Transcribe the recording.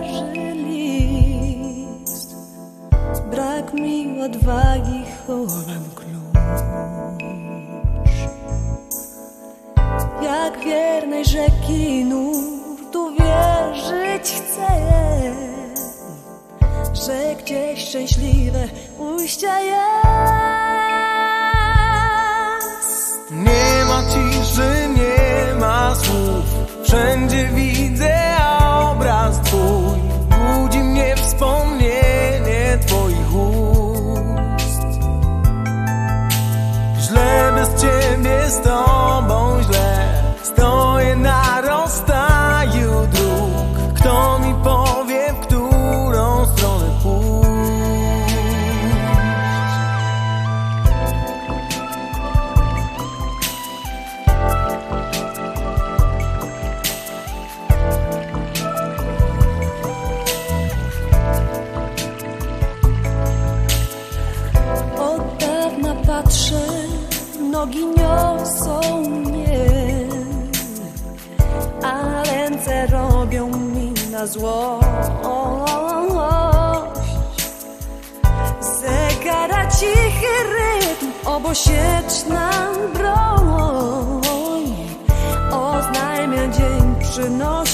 leży list. Brak mi odwagi, chowam klucz. Jak wiernej rzeki nurtu wierzyć chcę, że gdzieś szczęśliwe ujście jest. Nie ma ciszy, nie ma słów, wszędzie widzę. Z tobą źle. Stoję na rozstaju dróg. Kto mi powie, w którą stronę pójść? Od dawna patrzę, nogi niosą mnie, a ręce robią mi na złość. Zegara cichy rytm, obosieczna broń, oznajmia dzień, przynosi.